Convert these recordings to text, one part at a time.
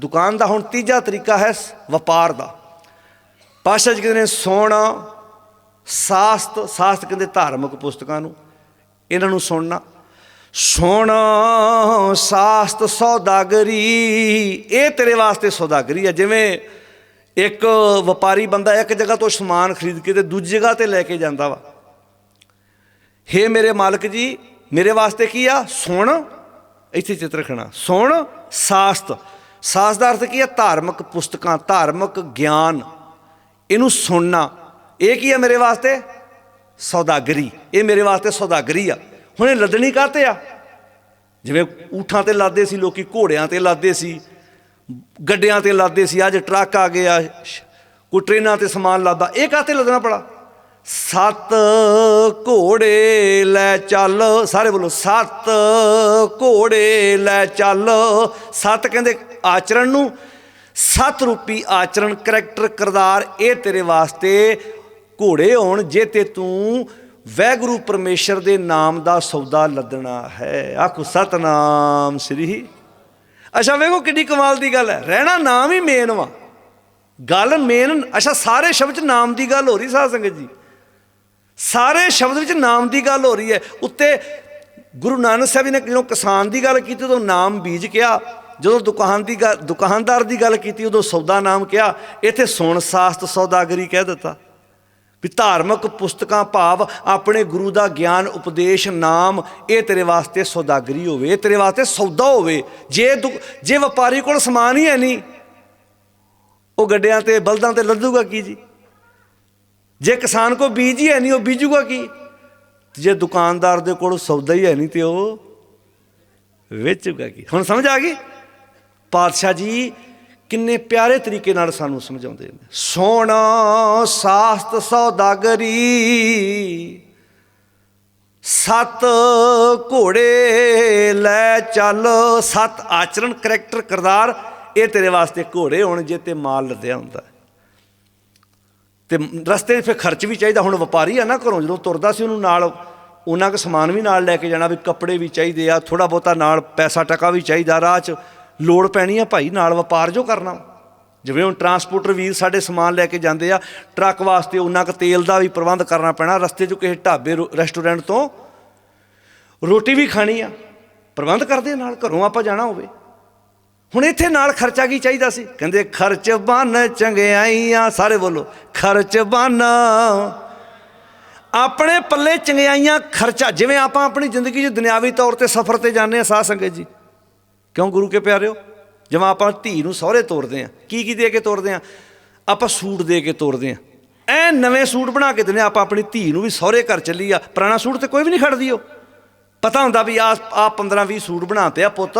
ਦੁਕਾਨ ਦਾ ਹੁਣ ਤੀਜਾ ਤਰੀਕਾ ਹੈ ਵਪਾਰ ਦਾ। ਪਾਸ਼ਾ ਜੀ ਕਹਿੰਦੇ ਨੇ ਸੋਣਾ, ਸਾਸਤ ਸਾਸਤ ਕਹਿੰਦੇ ਧਾਰਮਿਕ ਪੁਸਤਕਾਂ ਨੂੰ, ਇਹਨਾਂ ਨੂੰ ਸੁਣਨਾ। ਸੋਣਾ, ਸਾਸਤ ਸੌਦਾਗਰੀ, ਇਹ ਤੇਰੇ ਵਾਸਤੇ ਸੌਦਾਗਰੀ ਹੈ ਜਿਵੇਂ ਇੱਕ ਵਪਾਰੀ ਬੰਦਾ ਇੱਕ ਜਗ੍ਹਾ ਤੋਂ ਸਮਾਨ ਖਰੀਦ ਕੇ ਤੇ ਦੂਜੀ ਜਗ੍ਹਾ ਤੇ ਲੈ ਕੇ ਜਾਂਦਾ ਵਾ। ਹੇ ਮੇਰੇ ਮਾਲਕ ਜੀ, ਮੇਰੇ ਵਾਸਤੇ ਕੀ ਆ? ਸੁਣ, ਇੱਥੇ ਚਿੱਤ ਰੱਖਣਾ। ਸੁਣ, ਸਾਸਤ। ਸਾਸ ਦਾ ਅਰਥ ਕੀ ਆ ਧਾਰਮਿਕ ਪੁਸਤਕਾਂ, ਧਾਰਮਿਕ ਗਿਆਨ। ਇਹਨੂੰ ਸੁਣਨਾ। ਇਹ ਕੀ ਆ ਮੇਰੇ ਵਾਸਤੇ? ਸੌਦਾਗਰੀ। ਇਹ ਮੇਰੇ ਵਾਸਤੇ ਸੌਦਾਗਰੀ ਆ। ਹੁਣ ਇਹ ਲੱਦਣੀ ਕਾਤੇ ਆ? ਜਿਵੇਂ ਊਠਾਂ ਤੇ ਲਾਦੇ ਸੀ, ਲੋਕੀ ਘੋੜਿਆਂ ਤੇ ਲਾਦੇ ਸੀ, ਗੱਡਿਆਂ ਤੇ ਲਾਦੇ ਸੀ, ਅੱਜ ਟਰੱਕ ਆ ਗਏ ਆ ਸ਼- ਕੋਈ ਟ੍ਰੇਨਾਂ ਤੇ ਸਮਾਨ ਲਾਦਾ, ਇਹ ਕਾਤੇ ਲੱਦਣਾ ਪੜਾ? ਸੱਤ ਘੋੜੇ ਲੈ ਚੱਲ। ਸਾਰੇ ਬੋਲੋ, ਸੱਤ ਘੋੜੇ ਲੈ ਚੱਲ। ਸੱਤ ਕਹਿੰਦੇ ਆਚਰਣ ਨੂੰ। ਸੱਤ ਰੂਪੀ ਆਚਰਣ ਕਰੈਕਟਰ ਕਿਰਦਾਰ, ਇਹ ਤੇਰੇ ਵਾਸਤੇ ਘੋੜੇ ਹੋਣ ਜੇ ਤੇ ਤੂੰ ਵੈਗੁਰੂ ਪਰਮੇਸ਼ਰ ਦੇ ਨਾਮ ਦਾ ਸੌਦਾ ਲੱਦਣਾ ਹੈ। ਆਖੋ, ਸਤਨਾਮ ਸ੍ਰੀ। ਅੱਛਾ, ਵੇਖੋ ਕਿੰਨੀ ਕਮਾਲ ਦੀ ਗੱਲ ਹੈ। ਰਹਿਣਾ ਨਾਮ ਹੀ ਮੇਨ ਵਾ। ਗੱਲ ਮੇਨ ਅੱਛਾ, ਸਾਰੇ ਸ਼ਬਦ ਚ ਨਾਮ ਦੀ ਗੱਲ ਹੋ ਰਹੀ ਸਾਧ ਸੰਗਤ ਜੀ। ਸਾਰੇ ਸ਼ਬਦ ਵਿੱਚ ਨਾਮ ਦੀ ਗੱਲ ਹੋ ਰਹੀ ਹੈ। ਉੱਤੇ ਗੁਰੂ ਨਾਨਕ ਸਾਹਿਬ ਜੀ ਨੇ ਜਦੋਂ ਕਿਸਾਨ ਦੀ ਗੱਲ ਕੀਤੀ, ਉਦੋਂ ਨਾਮ ਬੀਜ ਕਿਹਾ। ਜਦੋਂ ਦੁਕਾਨ ਦੀ ਗੱਲ ਦੁਕਾਨਦਾਰ ਦੀ ਗੱਲ ਕੀਤੀ, ਉਦੋਂ ਸੌਦਾ ਨਾਮ ਕਿਹਾ। ਇੱਥੇ ਸੁਣ ਸਾਸਤ ਸੌਦਾਗਰੀ ਕਹਿ ਦਿੱਤਾ। ਵੀ ਧਾਰਮਿਕ ਪੁਸਤਕਾਂ ਭਾਵ ਆਪਣੇ ਗੁਰੂ ਦਾ ਗਿਆਨ, ਉਪਦੇਸ਼, ਨਾਮ, ਇਹ ਤੇਰੇ ਵਾਸਤੇ ਸੌਦਾਗਰੀ ਹੋਵੇ, ਇਹ ਤੇਰੇ ਵਾਸਤੇ ਸੌਦਾ ਹੋਵੇ। ਜੇ ਦੁ- ਜੇ ਵਪਾਰੀ ਕੋਲ ਸਮਾਨ ਹੀ ਹੈ ਨਹੀਂ, ਉਹ ਗੱਡਿਆਂ ਤੇ ਬਲਦਾਂ ਤੇ ਲੱਦੂਗਾ ਕੀ ਜੀ? ਜੇ ਕਿਸਾਨ ਕੋ ਬੀਜ ਹੀ ਹੈ ਨਹੀਂ, ਉਹ ਬੀਜੂਗਾ ਕੀ? ਜੇ ਦੁਕਾਨਦਾਰ ਦੇ ਕੋਲ ਸੌਦਾ ਹੀ ਹੈ ਨਹੀਂ ਤੇ ਉਹ ਵੇਚੂਗਾ ਕੀ? ਹੁਣ ਸਮਝ ਆ ਗਈ? ਪਾਤਸ਼ਾਹ ਜੀ ਕਿੰਨੇ ਪਿਆਰੇ ਤਰੀਕੇ ਨਾਲ ਸਾਨੂੰ ਸਮਝਾਉਂਦੇ ਨੇ। ਸੋਣਾ ਸਾਸਤ ਸੌਦਾਗਰੀ ਸੱਤ ਘੋੜੇ ਲੈ ਚੱਲ, ਸੱਤ ਆਚਰਣ ਕਰੈਕਟਰ ਕਿਰਦਾਰ, ਇਹ ਤੇਰੇ ਵਾਸਤੇ ਘੋੜੇ ਹੋਣ ਜੇ ਤੇ ਮਾਲ ਲੱਦਿਆ ਹੁੰਦਾ ਤੇ ਰਸਤੇ 'ਚ ਫਿਰ ਖਰਚ ਵੀ ਚਾਹੀਦਾ। ਹੁਣ ਵਪਾਰੀ ਆ ਨਾ ਘਰੋਂ, ਜਦੋਂ ਤੁਰਦਾ ਸੀ ਉਹਨੂੰ ਨਾਲ, ਉਹਨਾਂ ਕੁ ਸਮਾਨ ਵੀ ਨਾਲ ਲੈ ਕੇ ਜਾਣਾ ਵੀ ਕੱਪੜੇ ਵੀ ਚਾਹੀਦੇ ਆ ਥੋੜਾ ਬਹੁਤਾ ਨਾਲ ਪੈਸਾ ਟਕਾ ਵੀ ਚਾਹੀਦਾ, ਰਾਹ 'ਚ ਲੋੜ ਪੈਣੀ ਆ ਭਾਈ ਨਾਲ ਵਪਾਰ ਜੋ ਕਰਨਾ। ਜਿਵੇਂ ਹੁਣ ਟਰਾਂਸਪੋਰਟਰ ਵੀਰ ਸਾਡੇ ਸਮਾਨ ਲੈ ਕੇ ਜਾਂਦੇ ਆ, ਟਰੱਕ ਵਾਸਤੇ ਉਹਨਾਂ ਕੁ ਤੇਲ ਦਾ ਵੀ ਪ੍ਰਬੰਧ ਕਰਨਾ ਪੈਣਾ, ਰਸਤੇ 'ਚ ਕਿਸੇ ਢਾਬੇ ਰੋ- ਰੈਸਟੋਰੈਂਟ ਤੋਂ ਰੋਟੀ ਵੀ ਖਾਣੀ ਆ। ਪ੍ਰਬੰਧ ਕਰਦੇ ਨਾਲ, ਘਰੋਂ ਆਪਾਂ ਜਾਣਾ ਹੋਵੇ। ਹੁਣ ਇੱਥੇ ਨਾਲ ਖਰਚਾ ਕੀ ਚਾਹੀਦਾ ਸੀ? ਕਹਿੰਦੇ, ਖਰਚ ਬਨ ਚੰਗਿਆਈਆਂ। ਸਾਰੇ ਬੋਲੋ, ਖਰਚ ਬਨ। ਆਪਣੇ ਪੱਲੇ ਚੰਗਿਆਈਆਂ ਖਰਚਾ, ਜਿਵੇਂ ਆਪਾਂ ਆਪਣੀ ਜ਼ਿੰਦਗੀ 'ਚ ਦੁਨਿਆਵੀ ਤੌਰ ਤੇ ਸਫ਼ਰ ਤੇ ਜਾਂਦੇ ਆ ਸਾਧ ਸੰਗਤ ਜੀ। ਕਿਉਂ ਗੁਰੂ ਕੇ ਪਿਆਰਿਓ? ਜਿਵੇਂ ਆਪਾਂ ਧੀ ਨੂੰ ਸਹੁਰੇ ਤੋਰਦੇ ਆ ਕੀ ਕੀ ਦੇ ਕੇ ਤੋਰਦੇ ਆ ਆਪਾਂ ਸੂਟ ਦੇ ਕੇ ਤੋਰਦੇ ਆ ਐ ਨਵੇਂ ਸੂਟ ਬਣਾ ਕੇ ਦਿੰਦੇ ਆ ਆਪਾਂ ਆਪਣੀ ਧੀ ਨੂੰ ਵੀ ਸਹੁਰੇ ਘਰ ਚੱਲੀ ਆ ਪੁਰਾਣਾ ਸੂਟ ਤੇ ਕੋਈ ਵੀ ਨਹੀਂ ਖੜਦੀ ਉਹ ਪਤਾ ਹੁੰਦਾ ਵੀ ਆ ਆ 15 20 ਸੂਟ ਬਣਾਤੇ ਆ ਪੁੱਤ।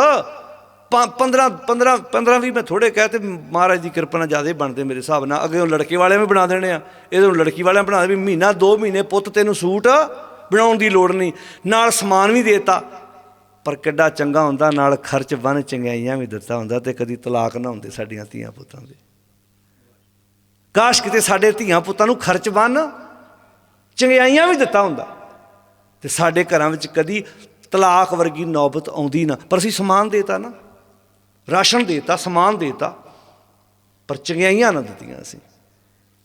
15 15 15 20 ਮੈਂ ਥੋੜੇ ਕਹਿ ਤੇ ਮਹਾਰਾਜ ਦੀ ਕਿਰਪਾ ਨਾਲ ਜ਼ਿਆਦਾ ਬਣਦੇ ਮੇਰੇ ਹਿਸਾਬ ਨਾਲ। ਅੱਗੇ ਉਹ ਲੜਕੇ ਵਾਲਿਆਂ ਵੀ ਬਣਾ ਦੇਣੇ ਆ। ਇਹਦੇ ਨੂੰ ਲੜਕੀ ਵਾਲਿਆਂ ਬਣਾ ਦੇ ਵੀ ਮਹੀਨਾ 2 ਮਹੀਨੇ ਪੁੱਤ ਤੈਨੂੰ ਸੂਟ ਬਣਾਉਣ ਦੀ ਲੋੜ ਨਹੀਂ। ਨਾਲ ਸਮਾਨ ਵੀ ਦੇਤਾ। ਪਰ ਕਿੱਡਾ ਚੰਗਾ ਹੁੰਦਾ, ਨਾਲ ਖਰਚ ਬਨ ਚੰਗਿਆਈਆਂ ਵੀ ਦਿੱਤਾ ਹੁੰਦਾ ਤੇ ਕਦੀ ਤਲਾਕ ਨਾ ਹੁੰਦੇ ਸਾਡੀਆਂ ਧੀਆਂ ਪੁੱਤਾਂ ਦੇ। ਕਾਸ਼ ਕਿਤੇ ਸਾਡੇ ਧੀਆਂ ਪੁੱਤਾਂ ਨੂੰ ਖਰਚ ਬਨ ਚੰਗਿਆਈਆਂ ਵੀ ਦਿੱਤਾ ਹੁੰਦਾ। ਤੇ ਸਾਡੇ ਘਰਾਂ ਵਿੱਚ ਕਦੀ ਤਲਾਕ ਵਰਗੀ ਨੌਬਤ ਆਉਂਦੀ ਨਾ। ਪਰ ਅਸੀਂ ਸਮਾਨ ਦੇਤਾ ਨਾ। ਰਾਸ਼ਨ ਦੇਤਾ, ਸਮਾਨ ਦੇਤਾ, ਪਰ ਚੰਗਿਆਈਆਂ ਨਾ ਦਿੱਤੀਆਂ ਅਸੀਂ।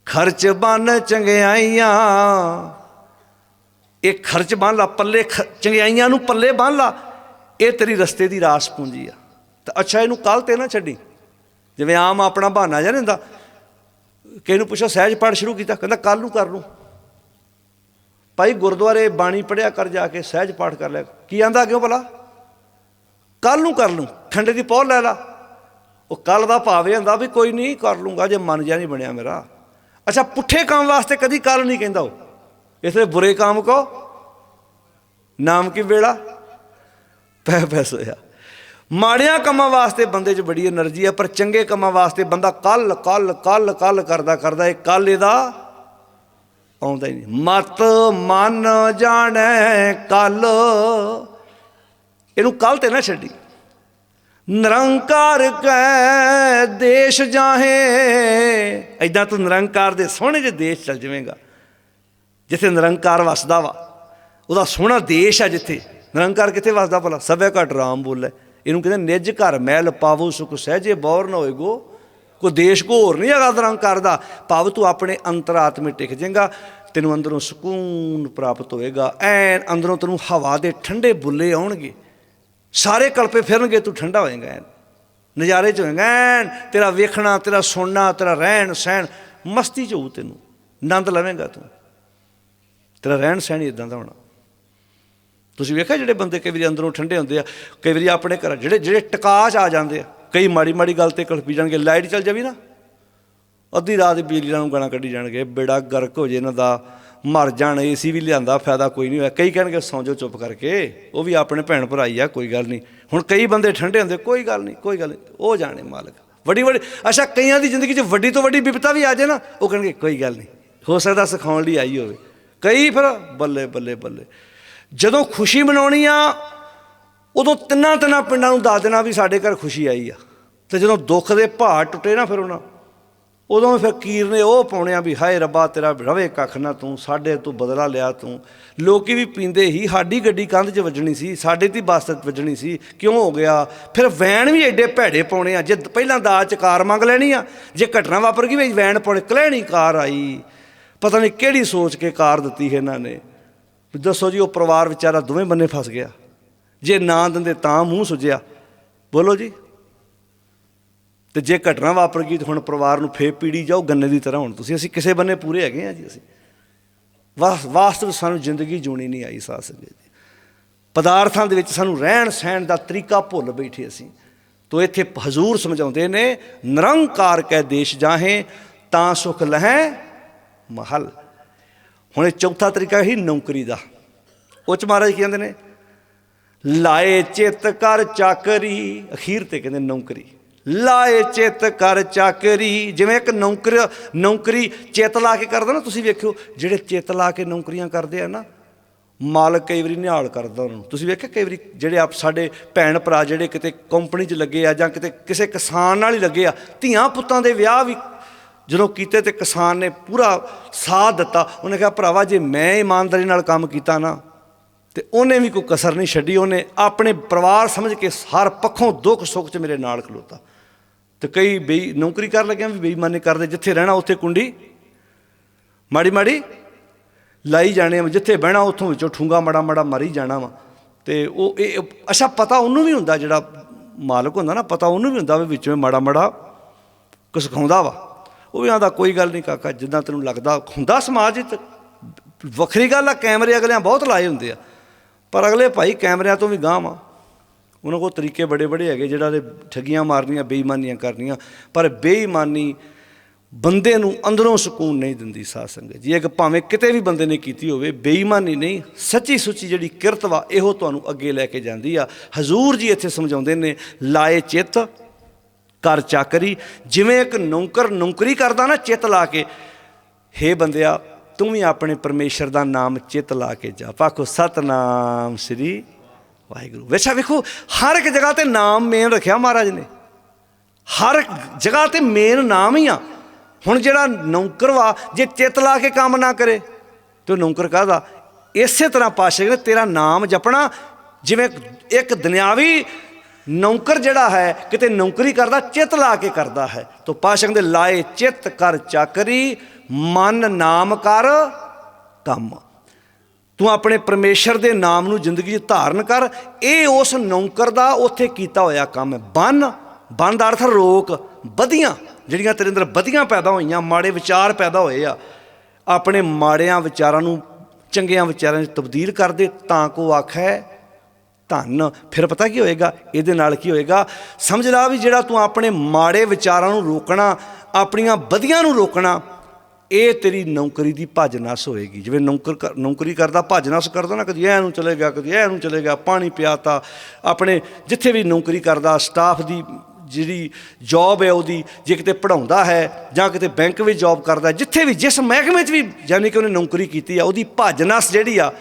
ਖਰਚ ਬਨ ਚੰਗਿਆਈਆਂ, ਇਹ ਖਰਚ ਬੰਨ ਲਾ, ਪੱਲੇ ਖ- ਚੰਗਿਆਈਆਂ ਨੂੰ ਪੱਲੇ ਬੰਨ ਲਾ, ਇਹ ਤੇਰੀ ਰਸਤੇ ਦੀ ਰਾਸ ਪੂੰਜੀ ਆ। ਤਾਂ ਅੱਛਾ, ਇਹਨੂੰ ਕੱਲ ਤੇ ਨਾ ਛੱਡੀ। ਜਿਵੇਂ ਆਮ ਆਪਣਾ ਬਹਾਨਾ ਜਿਹਾ ਨਹੀਂ ਹੁੰਦਾ ਕਿਸੇ ਪੁੱਛੋ, ਸਹਿਜ ਪਾਠ ਸ਼ੁਰੂ ਕੀਤਾ, ਕਹਿੰਦਾ ਕੱਲ ਨੂੰ ਕਰ ਲੂੰ। ਭਾਈ ਗੁਰਦੁਆਰੇ ਬਾਣੀ ਪੜਿਆ ਕਰ ਜਾ ਕੇ, ਸਹਿਜ ਪਾਠ ਕਰ ਲਿਆ ਕੀ ਆਂਦਾ ਕਿਉਂ ਭਲਾ? ਕੱਲ ਨੂੰ ਕਰ ਲੂੰ, ਠੰਡੇ ਦੀ ਪੌਲ ਲੈ ਲਾ। ਉਹ ਕੱਲ ਦਾ ਭਾਵ ਇਹ ਹੁੰਦਾ ਵੀ ਕੋਈ ਨਹੀਂ ਕਰ ਲੂੰਗਾ ਜੇ ਮਨ ਜਾ ਨਹੀਂ ਬਣਿਆ ਮੇਰਾ। ਅੱਛਾ, ਪੁੱਠੇ ਕੰਮ ਵਾਸਤੇ ਕਦੀ ਕੱਲ ਨਹੀਂ ਕਹਿੰਦਾ ਉਹ। ਇਸੇ ਬੁਰੇ ਕੰਮ ਕੋ ਨਾਮ ਕੀ ਵੇਲਾ? ਪੈ ਪੈ ਸੋਇਆ। ਮਾੜਿਆਂ ਕੰਮਾਂ ਵਾਸਤੇ ਬੰਦੇ 'ਚ ਬੜੀ એનર્ਜੀ ਹੈ, ਪਰ ਚੰਗੇ ਕੰਮਾਂ ਵਾਸਤੇ ਬੰਦਾ ਕੱਲ ਕੱਲ ਕੱਲ ਕੱਲ ਕਰਦਾ ਕਰਦਾ ਇਹ ਕੱਲ ਇਹਦਾ ਆਉਂਦਾ ਹੀ ਨਹੀਂ। ਮਤ ਮਨ ਜਾਣੈ ਕੱਲ। ਇਹਨੂੰ ਕੱਲ ਤੇ ਨਾ ਛੱਡੀ। ਨਿਰੰਕਾਰ ਕੈ ਦੇਸ਼ ਜਾਹੇ। ਐਦਾਂ ਤੂੰ ਨਿਰੰਕਾਰ ਦੇ ਸੋਹਣੇ ਜਿਹੇ ਦੇਸ਼ ਚਲ ਜਾਵੇਂਗਾ, ਜਿੱਥੇ ਨਿਰੰਕਾਰ ਵਸਦਾ ਵਾ। ਉਹਦਾ ਸੋਹਣਾ ਦੇਸ਼ ਆ ਜਿੱਥੇ। ਨਿਰੰਕਾਰ ਕਿੱਥੇ ਵਸਦਾ ਭਲਾ? ਸਭੇ ਘਟ ਰਾਮ ਬੋਲੇ। ਇਹਨੂੰ ਕਹਿੰਦੇ ਨਿਜ ਘਰ ਮਹਿਲ ਪਾਵੋ, ਸੁਖ ਸਹਿਜੇ ਬੌਰ ਨਾ ਹੋਏਗੋ। ਕੋ ਦੇਸ਼ ਕੋ ਹੋਰ ਨਹੀਂ ਹੈਗਾ ਨਿਰੰਕਾਰ ਦਾ। ਭਾਵ ਤੂੰ ਆਪਣੇ ਅੰਤਰਾਤਮੇ ਟਿਕ ਜਾਏਗਾ ਤੈਨੂੰ ਅੰਦਰੋਂ ਸਕੂਨ ਪ੍ਰਾਪਤ ਹੋਏਗਾ। ਐਨ ਅੰਦਰੋਂ ਤੈਨੂੰ ਹਵਾ ਦੇ ਠੰਡੇ ਬੁੱਲੇ ਆਉਣਗੇ। ਸਾਰੇ ਕਲਪੇ ਫਿਰਨਗੇ, ਤੂੰ ਠੰਡਾ ਹੋਏਗਾ ਐਨ। ਨਜ਼ਾਰੇ ਚ ਹੋਏਗਾ ਐਨ, ਤੇਰਾ ਵੇਖਣਾ, ਤੇਰਾ ਸੁਣਨਾ, ਤੇਰਾ ਰਹਿਣ ਸਹਿਣ, ਮਸਤੀ ਚ ਹੋਊ ਤੈਨੂੰ, ਆਨੰਦ ਲਵੇਂਗਾ ਤੂੰ। ਤੇਰਾ ਰਹਿਣ ਸਹਿਣ ਇਦਾਂ ਦਾ ਹੋਣਾ। ਤੁਸੀਂ ਵੇਖਿਆ ਜਿਹੜੇ ਬੰਦੇ ਕਈ ਵਾਰੀ ਅੰਦਰੋਂ ਠੰਡੇ ਹੁੰਦੇ ਆ, ਕਈ ਵਾਰੀ ਆਪਣੇ ਘਰ, ਜਿਹੜੇ ਜਿਹੜੇ ਟਿਕਾ 'ਚ ਆ ਜਾਂਦੇ ਆ, ਕਈ ਮਾੜੀ ਮਾੜੀ ਗੱਲ ਤੇ ਕਲਪੀ ਜਾਣਗੇ, ਲਾਈਟ ਚੱਲ ਜਾਵੇ ਨਾ। ਅੱਧੀ ਰਾਤ ਬਿਜਲੀ ਨੂੰ ਗਾਣਾ ਕੱਢੀ ਜਾਣਗੇ, ਬੇੜਾ ਗਰਕ ਹੋ ਜੇ ਇਹਨਾਂ ਦਾ। ਮਰ ਜਾਣ, ਏਸੀ ਵੀ ਲਿਆਂਦਾ, ਫਾਇਦਾ ਕੋਈ ਨਹੀਂ ਹੋਇਆ। ਕਈ ਕਹਿਣਗੇ, ਸੌਂ ਜਾਓ ਚੁੱਪ ਕਰਕੇ। ਉਹ ਵੀ ਆਪਣੇ ਭੈਣ ਭਰਾ ਹੀ ਆ, ਕੋਈ ਗੱਲ ਨਹੀਂ। ਹੁਣ ਕਈ ਬੰਦੇ ਠੰਡੇ ਹੁੰਦੇ, ਕੋਈ ਗੱਲ ਨਹੀਂ, ਕੋਈ ਗੱਲ ਨਹੀਂ, ਉਹ ਜਾਣੇ ਮਾਲਕ। ਵੱਡੀ ਵੱਡੀ, ਅੱਛਾ, ਕਈਆਂ ਦੀ ਜ਼ਿੰਦਗੀ 'ਚ ਵੱਡੀ ਤੋਂ ਵੱਡੀ ਵਿਪਤਾ ਵੀ ਆ ਜਾਏ ਨਾ, ਉਹ ਕਹਿਣਗੇ, ਕੋਈ ਗੱਲ ਨਹੀਂ, ਹੋ ਸਕਦਾ ਸਿਖਾਉਣ ਲਈ ਆਈ ਹੋਵੇ। ਕਈ ਫਿਰ ਬੱਲੇ ਬੱਲੇ ਬੱਲੇ। ਜਦੋਂ ਖੁਸ਼ੀ ਮਨਾਉਣੀ ਆ, ਉਦੋਂ ਤਿੰਨਾਂ ਤਿੰਨਾਂ ਪਿੰਡਾਂ ਨੂੰ ਦੱਸ ਦੇਣਾ ਵੀ ਸਾਡੇ ਘਰ ਖੁਸ਼ੀ ਆਈ ਆ। ਤੇ ਜਦੋਂ ਦੁੱਖ ਦੇ ਭਾਰ ਟੁੱਟੇ ਨਾ ਫਿਰ ਉਹਨਾਂ ਉਦੋਂ ਫਿਰ ਕੀਰ ਨੇ ਉਹ ਪਾਉਣਿਆ ਵੀ, ਹਾਏ ਰੱਬਾ ਤੇਰਾ ਰਵੇ ਕੱਖ ਨਾ ਤੂੰ, ਸਾਡੇ ਤੂੰ ਬਦਲਾ ਲਿਆ ਤੂੰ। ਲੋਕੀ ਵੀ ਪੀਂਦੇ ਹੀ, ਸਾਡੀ ਗੱਡੀ ਕੰਧ 'ਚ ਵੱਜਣੀ ਸੀ, ਸਾਡੇ ਤੇ ਬੱਸ ਵੱਜਣੀ ਸੀ, ਕਿਉਂ ਹੋ ਗਿਆ? ਫਿਰ ਵੈਨ ਵੀ ਐਡੇ ਭੈੜੇ ਪਾਉਣੇ ਆ, ਜੇ ਪਹਿਲਾਂ ਦਾਜ 'ਚ ਕਾਰ ਮੰਗ ਲੈਣੀ ਆ, ਜੇ ਘਟਨਾ ਵਾਪਰ ਗਈ ਵੀ ਵੈਨ ਪਾਉਣੇ ਕਲੈਣੀ ਕਾਰ ਆਈ। ਪਤਾ ਨਹੀਂ ਕਿਹੜੀ ਸੋਚ ਕੇ ਕਾਰ ਦਿੱਤੀ ਹੈ ਇਹਨਾਂ ਨੇ। ਦੱਸੋ ਜੀ, ਉਹ ਪਰਿਵਾਰ ਵਿਚਾਰਾ ਦੋਵੇਂ ਬੰਨੇ ਫਸ ਗਿਆ। ਜੇ ਨਾ ਦਿੰਦੇ ਤਾਂ ਮੂੰਹ ਸੁਜਿਆ। ਬੋਲੋ ਜੀ। ਤੇ ਜੇ ਘਟਨਾ ਵਾਪਰ ਗਈ ਤਾਂ ਹੁਣ ਪਰਿਵਾਰ ਨੂੰ ਫੇਰ ਪੀੜੀ ਜਾਓ ਗੰਨੇ ਦੀ ਤਰ੍ਹਾਂ ਹੁਣ ਤੁਸੀਂ। ਅਸੀਂ ਕਿਸੇ ਬੰਨੇ ਪੂਰੇ ਹੈਗੇ ਆ ਜੀ ਅਸੀਂ। ਵਾਸ, ਵਾਸਤਵ ਸਾਨੂੰ ਜ਼ਿੰਦਗੀ ਜੂਣੀ ਨਹੀਂ ਆਈ ਸਾਧ ਸੰਗਤ ਜੀ। ਪਦਾਰਥਾਂ ਦੇ ਵਿੱਚ ਸਾਨੂੰ ਰਹਿਣ ਸਹਿਣ ਦਾ ਤਰੀਕਾ ਭੁੱਲ ਬੈਠੇ ਅਸੀਂ। ਤੋ ਇੱਥੇ ਹਜ਼ੂਰ ਸਮਝਾਉਂਦੇ ਨੇ, ਨਿਰੰਕਾਰ ਕੈ ਦੇਸ਼ ਜਾਹੇ, ਤਾਂ ਸੁਖ ਲਹੈ ਮਹਲ। ਹੁਣ ਇਹ ਚੌਥਾ ਤਰੀਕਾ ਹੀ ਨੌਕਰੀ ਦਾ। ਉੱਚ ਮਹਾਰਾਜ ਕਹਿੰਦੇ ਨੇ? ਲਾਏ ਚਿੱਤ ਕਰ ਚਾਕਰੀ। ਅਖੀਰ ਤੇ ਕਹਿੰਦੇ ਨੌਕਰੀ। ਲਾਏ ਚਿੱਤ ਕਰ ਚਾਕਰੀ। ਜਿਵੇਂ ਇੱਕ ਨੌਕਰੀ ਨੌਕਰੀ ਚਿੱਤ ਲਾ ਕੇ ਕਰਦਾ ਨਾ, ਤੁਸੀਂ ਵੇਖਿਓ, ਜਿਹੜੇ ਚਿੱਤ ਲਾ ਕੇ ਨੌਕਰੀਆਂ ਕਰਦੇ ਆ ਨਾ, ਮਾਲਕ ਕਈ ਵਾਰੀ ਨਿਹਾਲ ਕਰਦਾ ਉਹਨਾਂ। ਨੂੰ ਤੁਸੀਂ ਵੇਖਿਆ ਕਈ ਵਾਰੀ ਜਿਹੜੇ ਆਪ ਸਾਡੇ ਭੈਣ ਭਰਾ ਜਿਹੜੇ ਕਿਤੇ ਕੰਪਨੀ 'ਚ ਲੱਗੇ ਆ ਜਾਂ ਕਿਤੇ ਕਿਸੇ ਕਿਸਾਨ ਨਾਲ ਹੀ ਲੱਗੇ ਆ, ਧੀਆਂ ਪੁੱਤਾਂ ਦੇ ਵਿਆਹ ਵੀ ਜਦੋਂ ਕੀਤੇ ਤੇ ਕਿਸਾਨ ਨੇ ਪੂਰਾ ਸਾਥ ਦਿੱਤਾ। ਉਹਨੇ ਕਿਹਾ, ਭਰਾਵਾ, ਜੇ ਮੈਂ ਇਮਾਨਦਾਰੀ ਨਾਲ ਕੰਮ ਕੀਤਾ ਨਾ, ਤੇ ਉਹਨੇ ਵੀ ਕੋਈ ਕਸਰ ਨਹੀਂ ਛੱਡੀ। ਉਹਨੇ ਆਪਣੇ ਪਰਿਵਾਰ ਸਮਝ ਕੇ ਹਰ ਪੱਖੋਂ ਦੁੱਖ ਸੁੱਖ 'ਚ ਮੇਰੇ ਨਾਲ ਖਲੋਤਾ। ਤੇ ਕਈ ਬਈ ਨੌਕਰੀ ਕਰ ਲੱਗਿਆ ਵੀ ਬੇਈਮਾਨੀ ਕਰਦੇ ਜਿੱਥੇ ਰਹਿਣਾ ਉੱਥੇ ਕੁੰਡੀ। ਮਾੜੀ ਮਾੜੀ ਲਾਈ ਜਾਣੇ ਆ, ਜਿੱਥੇ ਬਹਿਣਾ ਉੱਥੋਂ ਵਿੱਚੋਂ ਠੂੰਗਾ ਮੜਾ ਮੜਾ ਮਰੀ ਜਾਣਾ ਵਾ। ਤੇ ਉਹ ਇਹ ਅੱਛਾ ਪਤਾ ਉਹਨੂੰ ਵੀ ਹੁੰਦਾ ਜਿਹੜਾ ਮਾਲਕ ਹੁੰਦਾ ਨਾ ਪਤਾ ਉਹਨੂੰ ਵੀ ਹੁੰਦਾ ਵੀ ਵਿੱਚੋਂ ਮਾੜਾ ਮੜਾ ਕੁਛ ਸਿਖਾਉਂਦਾ ਵਾ। ਉਹ ਵੀ ਆਂਦਾ ਕੋਈ ਗੱਲ ਨਹੀਂ ਕਾਕਾ ਜਿੱਦਾਂ ਤੈਨੂੰ ਲੱਗਦਾ ਹੁੰਦਾ ਸਮਾਜ ਵਿੱਚ ਵੱਖਰੀ ਗੱਲ ਆ ਕੈਮਰੇ ਅਗਲਿਆਂ ਬਹੁਤ ਲਾਏ ਹੁੰਦੇ ਆ। ਪਰ ਅਗਲੇ ਭਾਈ ਕੈਮਰਿਆਂ ਤੋਂ ਵੀ ਗਾਂਹ ਵਾ। ਉਹਨਾਂ ਕੋਲ ਤਰੀਕੇ ਬੜੇ ਬੜੇ ਹੈਗੇ ਜਿਹੜਾ ਦੇ ਠੱਗੀਆਂ ਮਾਰਨੀਆਂ, ਬੇਈਮਾਨੀਆਂ ਕਰਨੀਆਂ, ਪਰ ਬੇਈਮਾਨੀ ਬੰਦੇ ਨੂੰ ਅੰਦਰੋਂ ਸਕੂਨ ਨਹੀਂ ਦਿੰਦੀ ਸਾਧ ਸੰਗਤ ਜੀ। ਇੱਕ ਭਾਵੇਂ ਕਿਤੇ ਵੀ ਬੰਦੇ ਨੇ ਕੀਤੀ ਹੋਵੇ, ਬੇਈਮਾਨੀ ਨਹੀਂ, ਸੱਚੀ ਸੁੱਚੀ ਜਿਹੜੀ ਕਿਰਤ ਵਾ, ਇਹੋ ਤੁਹਾਨੂੰ ਅੱਗੇ ਲੈ ਕੇ ਜਾਂਦੀ ਆ। ਹਜ਼ੂਰ ਜੀ ਇੱਥੇ ਸਮਝਾਉਂਦੇ ਨੇ, ਲਾਏ ਚਿੱਤ ਕਰ ਚਾਕਰੀ। ਜਿਵੇਂ ਇੱਕ ਨੌਕਰ ਨੌਕਰੀ ਕਰਦਾ ਨਾ ਚਿੱਤ ਲਾ ਕੇ, ਹੇ ਬੰਦਿਆ, ਤੂੰ ਵੀ ਆਪਣੇ ਪਰਮੇਸ਼ਰ ਦਾ ਨਾਮ ਚਿੱਤ ਲਾ ਕੇ ਜਾ। ਪਾਖੋ, ਸਤਨਾਮ ਸ੍ਰੀ ਵਾਹਿਗੁਰੂ। ਵੇਖਾ ਵੇਖੋ, ਹਰ ਇੱਕ ਜਗ੍ਹਾ ਤੇ ਨਾਮ ਮੇਨ ਰੱਖਿਆ ਮਹਾਰਾਜ ਨੇ। ਹਰ ਇੱਕ ਜਗ੍ਹਾ ਤੇ ਮੇਨ ਨਾਮ ਹੀ ਆ। ਹੁਣ ਜਿਹੜਾ ਨੌਕਰ ਵਾ, ਜੇ ਚਿੱਤ ਲਾ ਕੇ ਕੰਮ ਨਾ ਕਰੇ, ਤੇ ਉਹ ਨੌਕਰ ਕਾਹਦਾ? ਇਸੇ ਤਰ੍ਹਾਂ ਪਾਸ਼ੇ ਨੇ ਤੇਰਾ ਨਾਮ ਜਪਣਾ, ਜਿਵੇਂ ਇੱਕ ਦੁਨਿਆਵੀ ਨੌਕਰ ਜਿਹੜਾ ਹੈ, ਕਿਤੇ ਨੌਕਰੀ ਕਰਦਾ, ਚਿੱਤ ਲਾ ਕੇ ਕਰਦਾ ਹੈ। ਤੋ ਪਾਸ਼ਕ ਦੇ ਲਾਏ ਚਿੱਤ ਕਰ ਚਾਕਰੀ, ਮਨ ਨਾਮ ਕਰ ਕੰਮ। ਤੂੰ ਆਪਣੇ ਪਰਮੇਸ਼ਰ ਦੇ ਨਾਮ ਨੂੰ ਜ਼ਿੰਦਗੀ 'ਚ ਧਾਰਨ ਕਰ। ਇਹ ਉਸ ਨੌਕਰ ਦਾ ਉੱਥੇ ਕੀਤਾ ਹੋਇਆ ਕੰਮ ਹੈ। ਬੰਨ ਬੰਨ ਦਾ ਅਰਥ ਰੋਕ। ਵਧੀਆਂ, ਜਿਹੜੀਆਂ ਤੇਰੇ ਅੰਦਰ ਵਧੀਆਂ ਪੈਦਾ ਹੋਈਆਂ, ਮਾੜੇ ਵਿਚਾਰ ਪੈਦਾ ਹੋਏ ਆ, ਆਪਣੇ ਮਾੜਿਆਂ ਵਿਚਾਰਾਂ ਨੂੰ ਚੰਗਿਆਂ ਵਿਚਾਰਾਂ 'ਚ ਤਬਦੀਲ ਕਰ ਦੇ, ਤਾਂ ਕੋ ਆਖੈ ਧੰਨ। ਫਿਰ ਪਤਾ ਕੀ ਹੋਏਗਾ? ਇਹਦੇ ਨਾਲ ਕੀ ਹੋਏਗਾ? ਸਮਝ ਲਾ ਵੀ ਜਿਹੜਾ ਤੂੰ ਆਪਣੇ ਮਾੜੇ ਵਿਚਾਰਾਂ ਨੂੰ ਰੋਕਣਾ, ਆਪਣੀਆਂ ਵਧੀਆਂ ਨੂੰ ਰੋਕਣਾ ਇਹ ਤੇਰੀ ਨੌਕਰੀ ਦੀ ਭੱਜ ਨਸ ਹੋਏਗੀ। ਜਿਵੇਂ ਨੌਕਰ ਕਰ- ਨੌਕਰੀ ਕਰਦਾ, ਭੱਜ ਨਸ ਕਰਦਾ ਨਾ, ਕਦੀ ਇਹ ਨੂੰ ਚਲੇ ਗਿਆ, ਕਦੀ ਇਹ ਨੂੰ ਚਲੇ ਗਿਆ, ਪਾਣੀ ਪਿਆਤਾ। ਆਪਣੇ ਜਿੱਥੇ ਵੀ ਨੌਕਰੀ ਕਰਦਾ, ਸਟਾਫ ਦੀ ਜਿਹੜੀ ਜੌਬ ਹੈ ਉਹਦੀ, ਜੇ ਕਿਤੇ ਪੜਾਉਂਦਾ ਹੈ ਜਾਂ ਕਿਤੇ ਬੈਂਕ ਵਿੱਚ ਜੌਬ ਕਰਦਾ ਜਿੱਥੇ ਵੀ, ਜਿਸ ਮਹਿਕਮੇ 'ਚ ਵੀ ਯਾਨੀ ਕਿ ਉਹਨੇ ਨੌਕਰੀ ਕੀਤੀ ਆ, ਉਹਦੀ ਭੱਜ ਨਸ ਜਿਹੜੀ ਆ,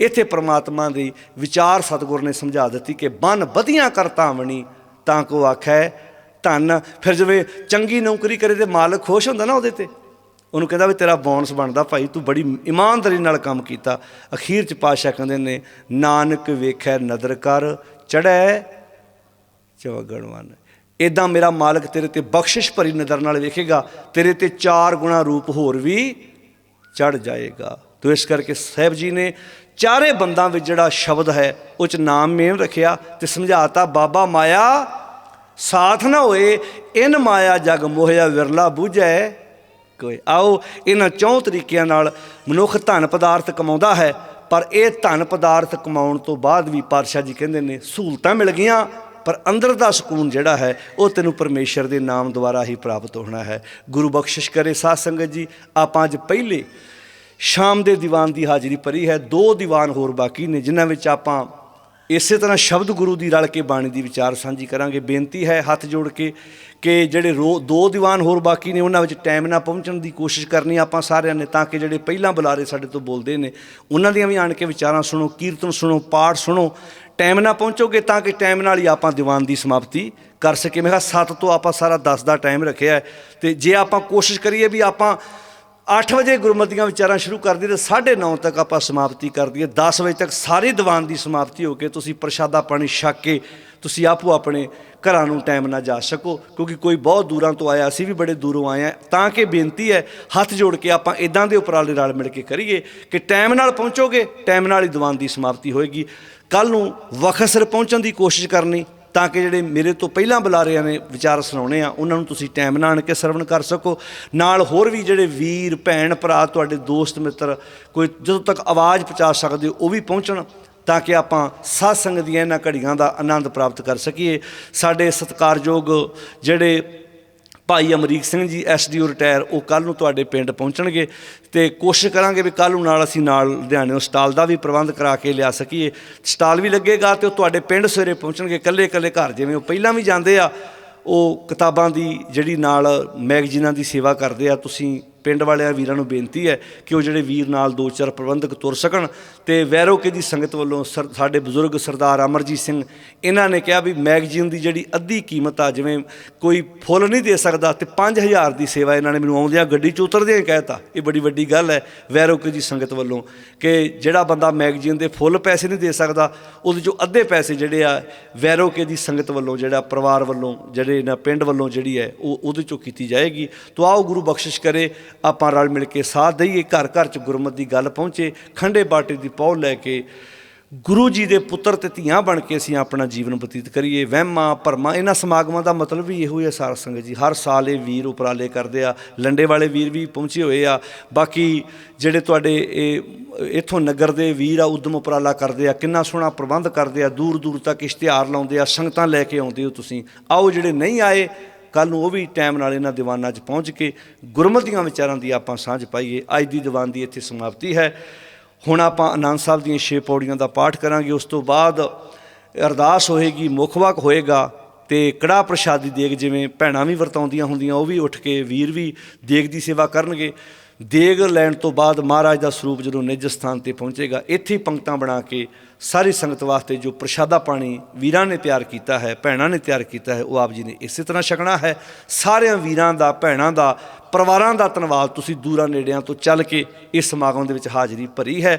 ਇੱਥੇ ਪ੍ਰਮਾਤਮਾ ਦੀ ਵਿਚਾਰ ਸਤਿਗੁਰ ਨੇ ਸਮਝਾ ਦਿੱਤੀ ਕਿ ਬਨ ਵਧੀਆਂ ਕਰਤਾਵਣੀ ਤਾਂ ਕੋ ਆਖੈ ਧੰਨ। ਫਿਰ ਜਿਵੇਂ ਚੰਗੀ ਨੌਕਰੀ ਕਰੇ ਤੇ ਮਾਲਕ ਖੁਸ਼ ਹੁੰਦਾ ਨਾ ਉਹਦੇ ਤੇ। ਉਹਨੂੰ ਕਹਿੰਦਾ ਵੀ ਤੇਰਾ ਬੋਨਸ ਬਣਦਾ ਭਾਈ, ਤੂੰ ਬੜੀ ਇਮਾਨਦਾਰੀ ਨਾਲ ਕੰਮ ਕੀਤਾ। ਅਖੀਰ ਚ ਪਾਸ਼ਾ ਕਹਿੰਦੇ ਨੇ, ਨਾਨਕ ਵੇਖੈ ਨਦਰ ਕਰ ਚੜੈ ਚਵਗਣ ਮਨ। ਇਦਾਂ ਮੇਰਾ ਮਾਲਕ ਤੇਰੇ ਤੇ ਬਖਸ਼ਿਸ਼ ਭਰੀ ਨਜ਼ਰ ਨਾਲ ਵੇਖੇਗਾ, ਤੇਰੇ ਤੇ ਚਾਰ ਗੁਣਾ ਰੂਪ ਹੋਰ ਵੀ ਚੜ ਜਾਏਗਾ। ਤੋ ਇਸ ਕਰਕੇ ਸਾਹਿਬ ਜੀ ਨੇ ਚਾਰੇ ਬੰਦਾਂ ਵਿੱਚ ਜਿਹੜਾ ਸ਼ਬਦ ਹੈ, ਉਹ ਚ ਨਾਮ ਮੇਮ ਰੱਖਿਆ ਤੇ ਸਮਝਾਤਾ, ਬਾਬਾ ਮਾਇਆ, ਸਾਥ ਨਾ ਹੋਏ, ਇਨ ਮਾਇਆ ਜਗ ਮੋਹਿਆ ਵਿਰਲਾ ਬੂਝੈ। ਕੋਈ ਆਓ, ਇਹਨਾਂ ਚੌਂ ਤਰੀਕਿਆਂ ਨਾਲ ਮਨੁੱਖ ਧਨ ਪਦਾਰਥ ਕਮਾਉਂਦਾ ਹੈ, ਪਰ ਇਹ ਧਨ ਪਦਾਰਥ ਕਮਾਉਣ ਤੋਂ ਬਾਅਦ ਵੀ ਪਾਤਸ਼ਾਹ ਜੀ ਕਹਿੰਦੇ ਨੇ, ਸਹੂਲਤਾਂ ਮਿਲ ਗਈਆਂ, ਪਰ ਅੰਦਰ ਦਾ ਸਕੂਨ ਜਿਹੜਾ ਹੈ, ਉਹ ਤੈਨੂੰ ਪਰਮੇਸ਼ਰ ਦੇ ਨਾਮ ਦੁਆਰਾ ਹੀ ਪ੍ਰਾਪਤ ਹੋਣਾ ਹੈ। ਗੁਰੂ ਬਖਸ਼ਿਸ਼ ਕਰੇ ਸਾਧ ਸੰਗਤ ਜੀ, ਆਪਾਂ ਅੱਜ ਪਹਿਲੇ ਸ਼ਾਮ ਦੇ ਦੀਵਾਨ ਦੀ ਹਾਜ਼ਰੀ ਭਰੀ ਹੈ, ਦੋ ਦੀਵਾਨ ਹੋਰ ਬਾਕੀ ਨੇ, ਜਿਨ੍ਹਾਂ ਵਿੱਚ ਆਪਾਂ ਇਸੇ ਤਰ੍ਹਾਂ ਸ਼ਬਦ ਗੁਰੂ ਦੀ ਰਲ ਕੇ ਬਾਣੀ ਦੀ ਵਿਚਾਰ ਸਾਂਝੀ ਕਰਾਂਗੇ। ਬੇਨਤੀ ਹੈ ਹੱਥ ਜੋੜ ਕੇ ਕਿ ਜਿਹੜੇ ਰੋ ਦੋ ਦੀਵਾਨ ਹੋਰ ਬਾਕੀ ਨੇ, ਉਹਨਾਂ ਵਿੱਚ ਟਾਈਮ ਨਾਲ ਪਹੁੰਚਣ ਦੀ ਕੋਸ਼ਿਸ਼ ਕਰਨੀ ਆਪਾਂ ਸਾਰਿਆਂ ਨੇ, ਤਾਂ ਕਿ ਜਿਹੜੇ ਪਹਿਲਾਂ ਬੁਲਾਰੇ ਸਾਡੇ ਤੋਂ ਬੋਲਦੇ ਨੇ, ਉਹਨਾਂ ਦੀਆਂ ਵੀ ਆਣ ਕੇ ਵਿਚਾਰਾਂ ਸੁਣੋ, ਕੀਰਤਨ ਸੁਣੋ, ਪਾਠ ਸੁਣੋ। ਟਾਈਮ ਨਾਲ ਪਹੁੰਚੋਗੇ ਤਾਂ ਕਿ ਟਾਈਮ ਨਾਲ ਹੀ ਆਪਾਂ ਦੀਵਾਨ ਦੀ ਸਮਾਪਤੀ ਕਰ ਸਕੇ ਮੈਂ ਕਿਹਾ 7 ਤੋਂ ਆਪਾਂ ਸਾਰਾ 10 ਦਾ ਟਾਈਮ ਰੱਖਿਆ ਹੈ। ਤੇ ਜੇ ਆਪਾਂ ਕੋਸ਼ਿਸ਼ ਕਰੀਏ ਵੀ ਆਪਾਂ 8 ਵਜੇ ਗੁਰਮਤੀਆਂ ਵਿਚਾਰਾਂ ਸ਼ੁਰੂ ਕਰਦੀ ਤੇ 9:30 ਤੱਕ ਆਪਾਂ ਸਮਾਪਤੀ ਕਰ ਦਈਏ। 10 ਵਜੇ ਤੱਕ ਸਾਰੀ ਦੀਵਾਨ ਦੀ ਸਮਾਪਤੀ ਹੋ ਕੇ ਤੁਸੀਂ ਪ੍ਰਸ਼ਾਦਾ ਪਾਣੀ ਛਕ ਕੇ ਤੁਸੀਂ ਆਪੋ ਆਪਣੇ ਘਰਾਂ ਨੂੰ ਟਾਈਮ ਨਾਲ ਜਾ ਸਕੋ, ਕਿਉਂਕਿ ਕੋਈ ਬਹੁਤ ਦੂਰਾਂ ਤੋਂ ਆਇਆ, ਅਸੀਂ ਵੀ ਬੜੇ ਦੂਰੋਂ ਆਏ ਆ ਤਾਂ ਕਿ ਬੇਨਤੀ ਹੈ, ਹੱਥ ਜੋੜ ਕੇ ਆਪਾਂ ਇਦਾਂ ਦੇ ਉਪਰਾਲੇ ਨਾਲ ਮਿਲ ਕੇ ਕਰੀਏ ਕਿ ਟਾਈਮ ਨਾਲ ਪਹੁੰਚੋਗੇ, ਟਾਈਮ ਨਾਲ ਹੀ ਦੀਵਾਨ ਦੀ ਸਮਾਪਤੀ ਹੋਏਗੀ। ਕੱਲ ਨੂੰ ਵਕਤ ਸਿਰ ਪਹੁੰਚਣ ਦੀ ਕੋਸ਼ਿਸ਼ ਕਰਨੀ ਤਾਂ ਕਿ ਜਿਹੜੇ ਮੇਰੇ ਤੋਂ ਪਹਿਲਾਂ ਬੁਲਾਰਿਆਂ ਨੇ, ਵਿਚਾਰ ਸੁਣਾਉਣੇ ਆ, ਉਹਨਾਂ ਨੂੰ ਤੁਸੀਂ ਟਾਈਮ ਨਾਲ ਆਣ ਕੇ ਸਰਵਣ ਕਰ ਸਕੋ। ਨਾਲ ਹੋਰ ਵੀ ਜਿਹੜੇ ਵੀਰ, ਭੈਣ, ਭਰਾ, ਤੁਹਾਡੇ ਦੋਸਤ, ਮਿੱਤਰ, ਕੋਈ ਜਦੋਂ ਤੱਕ ਆਵਾਜ਼ ਪਹੁੰਚਾ ਸਕਦੇ ਹੋ, ਉਹ ਵੀ ਪਹੁੰਚਣ ਤਾਂ ਕਿ ਆਪਾਂ ਸਾਧ ਸੰਗਤ ਦੀਆਂ ਇਹਨਾਂ ਘੜੀਆਂ ਦਾ ਆਨੰਦ ਪ੍ਰਾਪਤ ਕਰ ਸਕੀਏ। ਸਾਡੇ ਸਤਿਕਾਰਯੋਗ ਜਿਹੜੇ ਭਾਈ ਅਮਰੀਕ ਸਿੰਘ ਜੀ ਐਸਡੀਓ ਰਿਟਾਇਰ ਉਹ ਕੱਲ ਨੂੰ ਤੁਹਾਡੇ ਪਿੰਡ ਪਹੁੰਚਣਗੇ ਤੇ ਕੋਸ਼ਿਸ਼ ਕਰਾਂਗੇ ਵੀ ਕੱਲ ਨੂੰ ਨਾਲ ਅਸੀਂ ਨਾਲ ਲੁਧਿਆਣਿਓਂ ਸਟਾਲ ਦਾ ਵੀ ਪ੍ਰਬੰਧ ਕਰਾ ਕੇ ਲਿਆ ਸਕੀਏ। ਸਟਾਲ ਵੀ ਲੱਗੇਗਾ ਤੇ ਉਹ ਤੁਹਾਡੇ ਪਿੰਡ ਸਵੇਰੇ ਪਹੁੰਚਣਗੇ ਇਕੱਲੇ ਇਕੱਲੇ ਘਰ, ਜਿਵੇਂ ਉਹ ਪਹਿਲਾਂ ਵੀ ਜਾਂਦੇ ਆ, ਉਹ ਕਿਤਾਬਾਂ ਦੀ ਜਿਹੜੀ ਨਾਲ ਮੈਗਜ਼ੀਨਾਂ ਦੀ ਸੇਵਾ ਕਰਦੇ ਆ, ਤੁਸੀਂ ਪਿੰਡ ਵਾਲਿਆਂ ਵੀਰਾਂ ਨੂੰ ਬੇਨਤੀ ਹੈ ਕਿ ਉਹ ਜਿਹੜੇ ਵੀਰ ਨਾਲ ਦੋ ਚਾਰ ਪ੍ਰਬੰਧਕ ਤੁਰ ਸਕਣ ਤੇ ਵੈਰੋਕੇ ਦੀ ਸੰਗਤ ਵੱਲੋਂ ਸਰ- ਸਾਡੇ ਬਜ਼ੁਰਗ ਸਰਦਾਰ ਅਮਰਜੀਤ ਸਿੰਘ, ਇਹਨਾਂ ਨੇ ਕਿਹਾ ਵੀ ਮੈਗਜ਼ੀਨ ਦੀ ਜਿਹੜੀ ਅੱਧੀ ਕੀਮਤ ਆ, ਜਿਵੇਂ ਕੋਈ ਫੁੱਲ ਨਹੀਂ ਦੇ ਸਕਦਾ ਤੇ 5000 ਦੀ ਸੇਵਾ ਇਹਨਾਂ ਨੇ ਮੈਨੂੰ ਆਉਂਦਿਆਂ ਗੱਡੀ 'ਚ ਉਤਰਦਿਆਂ ਹੀ ਕਹਿਤਾ ਇਹ ਬੜੀ ਵੱਡੀ ਗੱਲ ਹੈ ਵੈਰੋਕੇ ਦੀ ਸੰਗਤ ਵੱਲੋਂ ਕਿ ਜਿਹੜਾ ਬੰਦਾ ਮੈਗਜ਼ੀਨ ਦੇ ਫੁੱਲ ਪੈਸੇ ਨਹੀਂ ਦੇ ਸਕਦਾ, ਉਹਦੇ ਚੋਂ ਅੱਧੇ ਪੈਸੇ ਜਿਹੜੇ ਆ ਵੈਰੋਕੇ ਦੀ ਸੰਗਤ ਵੱਲੋਂ ਜਿਹੜਾ ਪਰਿਵਾਰ ਵੱਲੋਂ, ਜਿਹੜੇ ਇਹਨਾਂ ਪਿੰਡ ਵੱਲੋਂ ਜਿਹੜੀ ਹੈ, ਉਹ ਉਹਦੇ ਚੋਂ ਕੀਤੀ ਜਾਏਗੀ। ਤੋ ਆਓ ਗੁਰੂ ਬਖਸ਼ਿਸ਼ ਕਰੇ, ਆਪਾਂ ਰਲ ਮਿਲ ਕੇ ਸਾਥ ਦਈਏ ਘਰ ਘਰ ਚ ਗੁਰਮਤ ਦੀ ਗੱਲ ਪਹੁੰਚੇ, ਖੰਡੇ ਬਾਟੇ ਦੀ ਪੌ ਲੈ ਕੇ ਗੁਰੂ ਜੀ ਦੇ ਪੁੱਤਰ ਤੇ ਧੀਆਂ ਬਣ ਕੇ ਅਸੀਂ ਆਪਣਾ ਜੀਵਨ ਬਤੀਤ ਕਰੀਏ, ਵਹਿਮਾਂ, ਭਰਮਾਂ, ਇਹਨਾਂ ਸਮਾਗਮਾਂ ਦਾ ਮਤਲਬ ਵੀ ਇਹੋ ਹੀ ਹੈ ਸਾਰ ਸੰਗਤ ਜੀ। ਹਰ ਸਾਲ ਇਹ ਵੀਰ ਉਪਰਾਲੇ ਕਰਦੇ ਆ, ਲੰਡੇ ਵਾਲੇ ਵੀਰ ਵੀ ਪਹੁੰਚੇ ਹੋਏ ਆ। ਬਾਕੀ ਜਿਹੜੇ ਤੁਹਾਡੇ ਇਹ, ਇਥੋਂ ਨਗਰ ਦੇ ਵੀਰ ਆ, ਉਦਮ ਉਪਰਾਲਾ ਕਰਦੇ ਆ, ਕਿੰਨਾ ਸੋਹਣਾ ਪ੍ਰਬੰਧ ਕਰਦੇ ਆ ਦੂਰ ਦੂਰ ਤੱਕ ਇਸ਼ਤਿਹਾਰ ਲਾਉਂਦੇ ਆ, ਸੰਗਤਾਂ ਲੈ ਕੇ ਆਉਂਦੇ ਹੋ ਤੁਸੀਂ। ਆਓ ਜਿਹੜੇ ਨਹੀਂ ਆਏ ਕੱਲ ਨੂੰ ਉਹ ਵੀ ਟਾਈਮ ਨਾਲ ਇਹਨਾਂ ਦੀਵਾਨਾਂ 'ਚ ਪਹੁੰਚ ਕੇ ਗੁਰਮਤਿ ਦੀਆਂ ਵਿਚਾਰਾਂ ਦੀ ਆਪਾਂ ਸਾਂਝ ਪਾਈਏ। ਅੱਜ ਦੀ ਦੀਵਾਨ ਦੀ ਇੱਥੇ ਸਮਾਪਤੀ ਹੈ। ਹੁਣ ਆਪਾਂ ਆਨੰਦ ਸਾਹਿਬ ਦੀਆਂ ਛੇ ਪੌੜੀਆਂ ਦਾ ਪਾਠ ਕਰਾਂਗੇ, ਉਸ ਤੋਂ ਬਾਅਦ ਅਰਦਾਸ ਹੋਏਗੀ ਮੁਖਵਾਕ ਹੋਏਗਾ ਤੇ ਕੜਾ ਪ੍ਰਸ਼ਾਦੀ ਦੇਗ ਜਿਵੇਂ ਭੈਣਾਂ ਵੀ ਵਰਤਾਉਂਦੀਆਂ ਹੁੰਦੀਆਂ, ਉਹ ਵੀ ਉੱਠ ਕੇ ਵੀਰ ਵੀ ਦੇਗ ਦੀ ਸੇਵਾ ਕਰਨਗੇ। ਦੇਗ ਲੈਣ ਤੋਂ ਬਾਅਦ ਮਹਾਰਾਜ ਦਾ ਸਰੂਪ ਜਦੋਂ ਨਿਜ ਸਥਾਨ ਤੇ ਪਹੁੰਚੇਗਾ, ਇੱਥੇ ਹੀ ਪੰਕਤਾਂ ਬਣਾ ਕੇ ਸਾਰੀ ਸੰਗਤ ਵਾਸਤੇ ਜੋ ਪ੍ਰਸ਼ਾਦਾ ਪਾਣੀ ਵੀਰਾਂ ਨੇ ਤਿਆਰ ਕੀਤਾ ਹੈ, ਭੈਣਾਂ ਨੇ ਤਿਆਰ ਕੀਤਾ ਹੈ, ਉਹ ਆਪ ਜੀ ਨੇ ਇਸੇ ਤਰ੍ਹਾਂ ਛਕਣਾ ਹੈ। ਸਾਰਿਆਂ ਵੀਰਾਂ ਦਾ, ਭੈਣਾਂ ਦਾ, ਪਰਿਵਾਰਾਂ ਦਾ ਧੰਨਵਾਦ ਤੁਸੀਂ ਦੂਰਾਂ ਨੇੜਿਆਂ ਤੋਂ ਚੱਲ ਕੇ ਇਸ ਸਮਾਗਮ ਦੇ ਵਿੱਚ ਹਾਜ਼ਰੀ ਭਰੀ ਹੈ।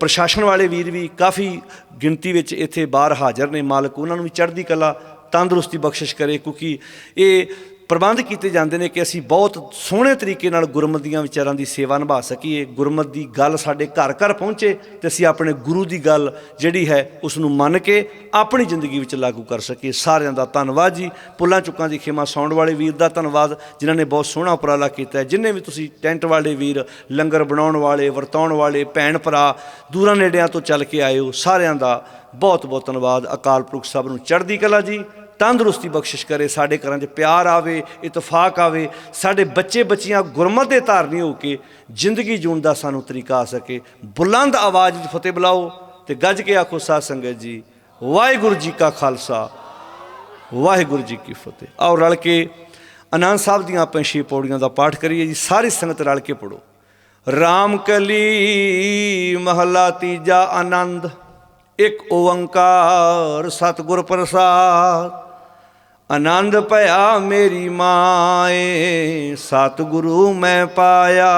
ਪ੍ਰਸ਼ਾਸਨ ਵਾਲੇ ਵੀਰ ਵੀ ਕਾਫੀ ਗਿਣਤੀ ਵਿੱਚ ਇੱਥੇ ਬਾਹਰ ਹਾਜ਼ਰ ਨੇ, ਮਾਲਕ ਉਹਨਾਂ ਨੂੰ ਵੀ ਚੜ੍ਹਦੀ ਕਲਾ, ਤੰਦਰੁਸਤੀ ਬਖਸ਼ਿਸ਼ ਕਰੇ, ਕਿਉਂਕਿ ਇਹ ਪ੍ਰਬੰਧ ਕੀਤੇ ਜਾਂਦੇ ਨੇ ਕਿ ਅਸੀਂ ਬਹੁਤ ਸੋਹਣੇ ਤਰੀਕੇ ਨਾਲ ਗੁਰਮਤ ਦੀਆਂ ਵਿਚਾਰਾਂ ਦੀ ਸੇਵਾ ਨਿਭਾ ਸਕੀਏ, ਗੁਰਮਤ ਦੀ ਗੱਲ ਸਾਡੇ ਘਰ ਘਰ ਪਹੁੰਚੇ ਤੇ ਅਸੀਂ ਆਪਣੇ ਗੁਰੂ ਦੀ ਗੱਲ ਜਿਹੜੀ ਹੈ ਉਸ ਨੂੰ ਮੰਨ ਕੇ ਆਪਣੀ ਜ਼ਿੰਦਗੀ ਵਿੱਚ ਲਾਗੂ ਕਰ ਸਕੀਏ। ਸਾਰਿਆਂ ਦਾ ਧੰਨਵਾਦ ਜੀ। ਪੁੱਲਾਂ ਚੁੱਕਾਂ ਦੀ ਖੇਮਾ ਸੌਣ ਵਾਲੇ ਵੀਰ ਦਾ ਧੰਨਵਾਦ, ਜਿਨ੍ਹਾਂ ਨੇ ਬਹੁਤ ਸੋਹਣਾ ਉਪਰਾਲਾ ਕੀਤਾ ਹੈ। ਜਿੰਨੇ ਵੀ ਤੁਸੀਂ ਟੈਂਟ ਵਾਲੇ ਵੀਰ, ਲੰਗਰ ਬਣਾਉਣ ਵਾਲੇ, ਵਰਤਾਉਣ ਵਾਲੇ, ਭੈਣ ਭਰਾ, ਦੂਰਾਂ ਨੇੜਿਆਂ ਤੋਂ ਚੱਲ ਕੇ ਆਏ ਹੋ, ਸਾਰਿਆਂ ਦਾ ਬਹੁਤ ਬਹੁਤ ਧੰਨਵਾਦ। ਅਕਾਲ ਪੁਰਖ ਸਾਹਿਬ ਨੂੰ ਚੜ੍ਹਦੀ ਕਲਾ ਜੀ। ਤੰਦਰੁਸਤੀ ਬਖਸ਼ਿਸ਼ ਕਰੇ, ਸਾਡੇ ਘਰਾਂ 'ਚ ਪਿਆਰ ਆਵੇ, ਇਤਫਾਕ ਆਵੇ, ਸਾਡੇ ਬੱਚੇ ਬੱਚੀਆਂ ਗੁਰਮਤ ਦੇ ਧਾਰਨੀ ਹੋ ਕੇ ਜ਼ਿੰਦਗੀ ਜੀਣ ਦਾ ਸਾਨੂੰ ਤਰੀਕਾ ਆ ਸਕੇ। ਬੁਲੰਦ ਆਵਾਜ਼ ਵਿੱਚ ਫਤਿਹ ਬੁਲਾਓ ਤੇ ਗੱਜ ਕੇ ਆਖੋ, ਸਾਧ ਸੰਗਤ ਜੀ, ਵਾਹਿਗੁਰੂ ਜੀ ਕਾ ਖਾਲਸਾ, ਵਾਹਿਗੁਰੂ ਜੀ ਕੀ ਫਤਿਹ। ਆਓ ਰਲ ਕੇ ਆਨੰਦ ਸਾਹਿਬ ਦੀਆਂ ਆਪਾਂ ਛੇ ਪੌੜੀਆਂ ਦਾ ਪਾਠ ਕਰੀਏ ਜੀ, ਸਾਰੀ ਸੰਗਤ ਰਲ ਕੇ ਪੜੋ ਰਾਮ ਕਲੀ ਮਹਲਾ ਤੀਜਾ ਆਨੰਦ, ਇੱਕ ਓੰਕਾਰ ਸਤਿਗੁਰ ਪ੍ਰਸਾਦ। ਆਨੰਦ ਭਇਆ ਮੇਰੀ ਮਾਏ, ਸਤਿਗੁਰੂ ਮੈਂ ਪਾਇਆ।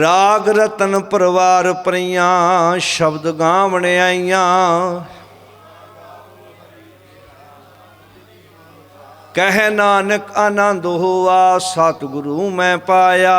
ਰਾਗ ਰਤਨ ਪਰਵਾਰ ਪਰੀਆਂ, ਸ਼ਬਦ ਗਾਵਣ ਆਈਆਂ। ਕਹਿ ਨਾਨਕ ਆਨੰਦ ਹੋਆ, ਸਤਿਗੁਰੂ ਮੈਂ ਪਾਇਆ।